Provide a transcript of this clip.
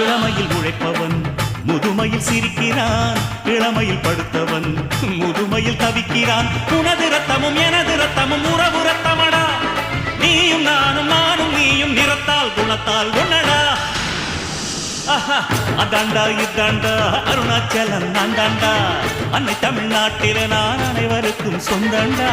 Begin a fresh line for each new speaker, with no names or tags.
இளமையில் உழைப்பவன் முதுமையில் சிரிக்கிறான் இளமையில் படுத்தவன் முதுமையில் தவிக்கிறான். உனது ரத்தமும் எனது ரத்தமும் உறவு ரத்தமடா நீயும் நானும் நானும் நீயும் நிறத்தால் குணத்தால் ஒன்னடா அதாண்டா இதாண்டா அருணாச்சலம் நான் தாண்டா அன்னை தமிழ்நாட்டில நான் அனைவருக்கும் சொந்தண்டா.